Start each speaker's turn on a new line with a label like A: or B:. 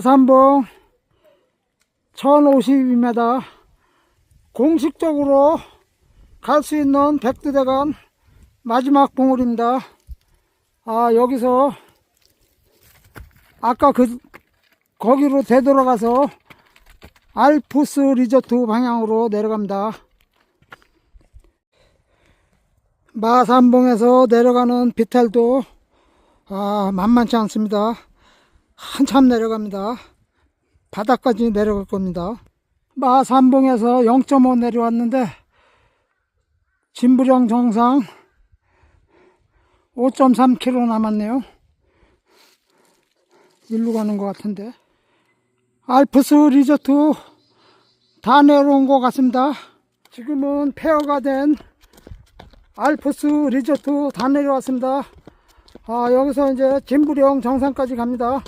A: 삼봉 1052m 공식적으로 갈 수 있는 백두대간 마지막 봉우리입니다. 아, 여기서 아까 그 거기로 되돌아가서 알프스 리조트 방향으로 내려갑니다. 마산봉에서 내려가는 비탈도 아, 만만치 않습니다. 한참 내려갑니다. 바닥까지 내려갈 겁니다. 마산봉에서 0.5 내려왔는데 진부령 정상 5.3km 남았네요. 일로 가는 것 같은데. 알프스 리조트 다 내려온 것 같습니다. 지금은 폐허가 된 알프스 리조트 다 내려왔습니다. 아, 여기서 이제 진부령 정상까지 갑니다.